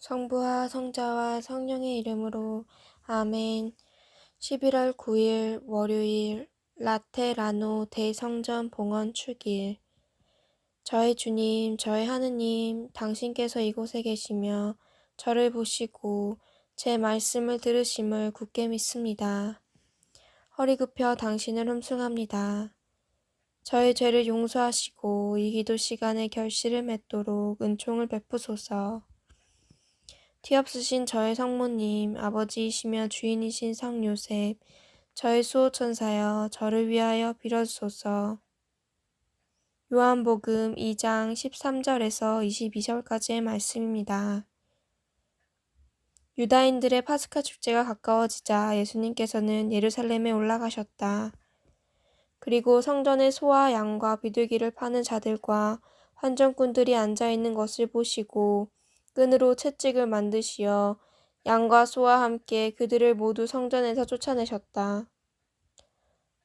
성부와 성자와 성령의 이름으로 아멘. 11월 9일 월요일 라테라노 대성전 봉헌 축일 저의 주님, 저의 하느님, 당신께서 이곳에 계시며 저를 보시고 제 말씀을 들으심을 굳게 믿습니다. 허리 굽혀 당신을 흠숭합니다. 저의 죄를 용서하시고 이 기도 시간에 결실을 맺도록 은총을 베푸소서. 뒤없으신 저의 성모님, 아버지이시며 주인이신 성 요셉, 저의 수호천사여, 저를 위하여 빌어주소서. 요한복음 2장 13절에서 22절까지의 말씀입니다. 유다인들의 파스카 축제가 가까워지자 예수님께서는 예루살렘에 올라가셨다. 그리고 성전에 소와 양과 비둘기를 파는 자들과 환전꾼들이 앉아 있는 것을 보시고 끈으로 채찍을 만드시어 양과 소와 함께 그들을 모두 성전에서 쫓아내셨다.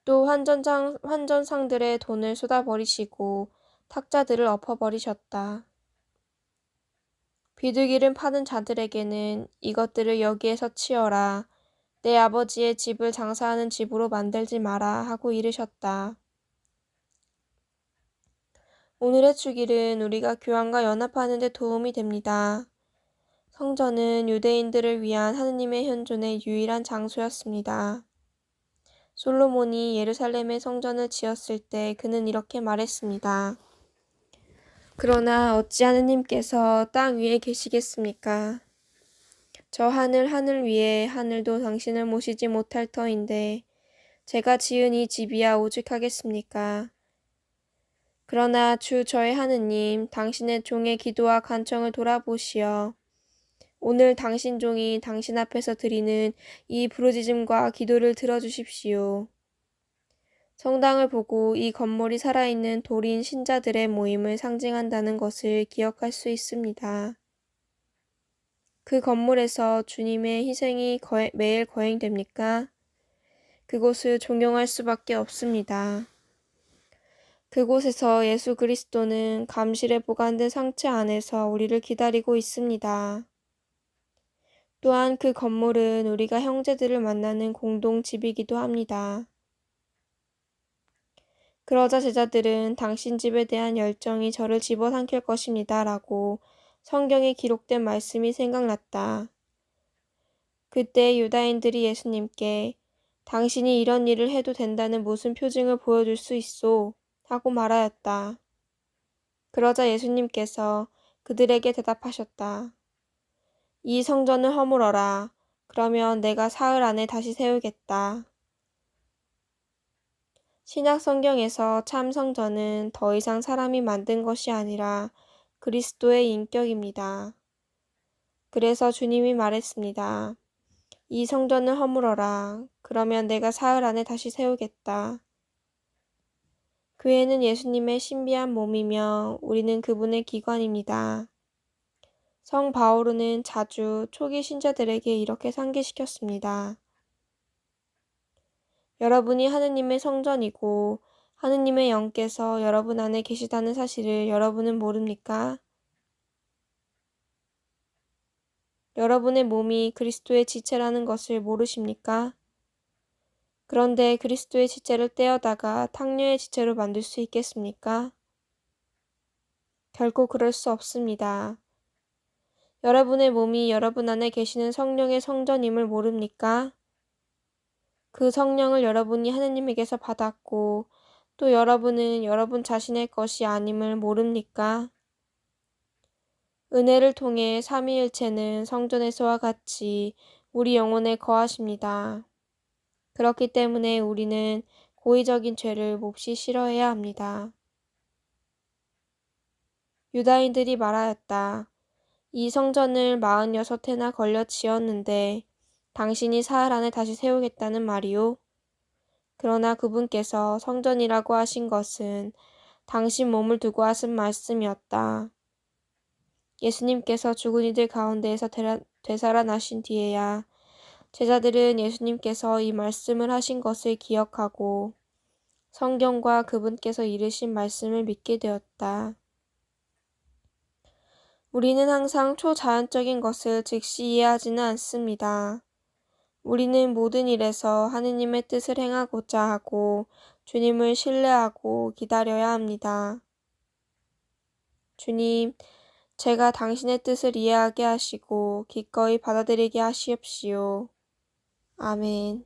또 환전상, 환전상들의 돈을 쏟아버리시고 탁자들을 엎어버리셨다. 비둘기를 파는 자들에게는 이것들을 여기에서 치어라. 내 아버지의 집을 장사하는 집으로 만들지 마라 하고 이르셨다. 오늘의 축일은 우리가 교환과 연합하는 데 도움이 됩니다. 성전은 유대인들을 위한 하느님의 현존의 유일한 장소였습니다. 솔로몬이 예루살렘의 성전을 지었을 때 그는 이렇게 말했습니다. 그러나 어찌 하느님께서 땅 위에 계시겠습니까? 저 하늘 하늘 위에 하늘도 당신을 모시지 못할 터인데 제가 지은 이 집이야 오죽하겠습니까? 그러나 주 저의 하느님, 당신의 종의 기도와 간청을 돌아보시어 오늘 당신 종이 당신 앞에서 드리는 이 부르짖음과 기도를 들어주십시오. 성당을 보고 이 건물이 살아있는 도린 신자들의 모임을 상징한다는 것을 기억할 수 있습니다. 그 건물에서 주님의 희생이 매일 거행됩니까? 그곳을 존경할 수밖에 없습니다. 그곳에서 예수 그리스도는 감실에 보관된 상체 안에서 우리를 기다리고 있습니다. 또한 그 건물은 우리가 형제들을 만나는 공동 집이기도 합니다. 그러자 제자들은 당신 집에 대한 열정이 저를 집어삼킬 것입니다. 라고 성경에 기록된 말씀이 생각났다. 그때 유다인들이 예수님께 당신이 이런 일을 해도 된다는 무슨 표징을 보여줄 수 있소? 하고 말하였다. 그러자 예수님께서 그들에게 대답하셨다. 이 성전을 허물어라. 그러면 내가 사흘 안에 다시 세우겠다. 신약 성경에서 참 성전은 더 이상 사람이 만든 것이 아니라 그리스도의 인격입니다. 그래서 주님이 말했습니다. 이 성전을 허물어라. 그러면 내가 사흘 안에 다시 세우겠다. 교회는 예수님의 신비한 몸이며 우리는 그분의 기관입니다. 성 바오르는 자주 초기 신자들에게 이렇게 상기시켰습니다. 여러분이 하느님의 성전이고 하느님의 영께서 여러분 안에 계시다는 사실을 여러분은 모릅니까? 여러분의 몸이 그리스도의 지체라는 것을 모르십니까? 그런데 그리스도의 지체를 떼어다가 탕녀의 지체로 만들 수 있겠습니까? 결코 그럴 수 없습니다. 여러분의 몸이 여러분 안에 계시는 성령의 성전임을 모릅니까? 그 성령을 여러분이 하느님에게서 받았고 또 여러분은 여러분 자신의 것이 아님을 모릅니까? 은혜를 통해 삼위일체는 성전에서와 같이 우리 영혼에 거하십니다. 그렇기 때문에 우리는 고의적인 죄를 몹시 싫어해야 합니다. 유다인들이 말하였다. 이 성전을 마흔여섯 해나 걸려 지었는데 당신이 사흘 안에 다시 세우겠다는 말이오? 그러나 그분께서 성전이라고 하신 것은 당신 몸을 두고 하신 말씀이었다. 예수님께서 죽은 이들 가운데에서 되살아나신 뒤에야 제자들은 예수님께서 이 말씀을 하신 것을 기억하고 성경과 그분께서 이르신 말씀을 믿게 되었다. 우리는 항상 초자연적인 것을 즉시 이해하지는 않습니다. 우리는 모든 일에서 하느님의 뜻을 행하고자 하고 주님을 신뢰하고 기다려야 합니다. 주님, 제가 당신의 뜻을 이해하게 하시고 기꺼이 받아들이게 하시옵시오. 아멘.